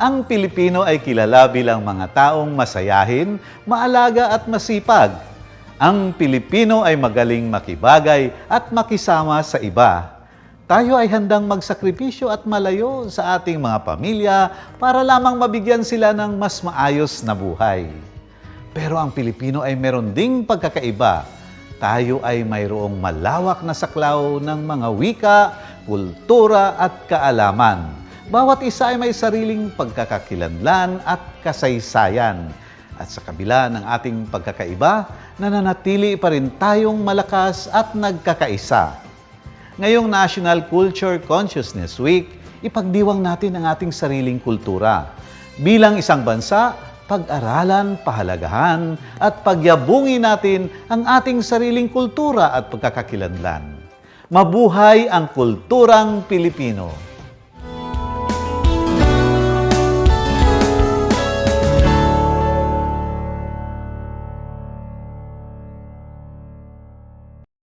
Ang Pilipino ay kilala bilang mga taong masayahin, maalaga at masipag. Ang Pilipino ay magaling makibagay at makisama sa iba. Tayo ay handang magsakripisyo at malayo sa ating mga pamilya para lamang mabigyan sila ng mas maayos na buhay. Pero ang Pilipino ay meron ding pagkakaiba. Tayo ay mayroong malawak na saklaw ng mga wika, kultura at kaalaman. Bawat isa ay may sariling pagkakakilanlan at kasaysayan. At sa kabila ng ating pagkakaiba, nananatili pa rin tayong malakas at nagkakaisa. Ngayong National Culture Consciousness Week, ipagdiwang natin ang ating sariling kultura. Bilang isang bansa, pag-aralan, pahalagahan, at pagyabungin natin ang ating sariling kultura at pagkakakilanlan. Mabuhay ang kulturang Pilipino!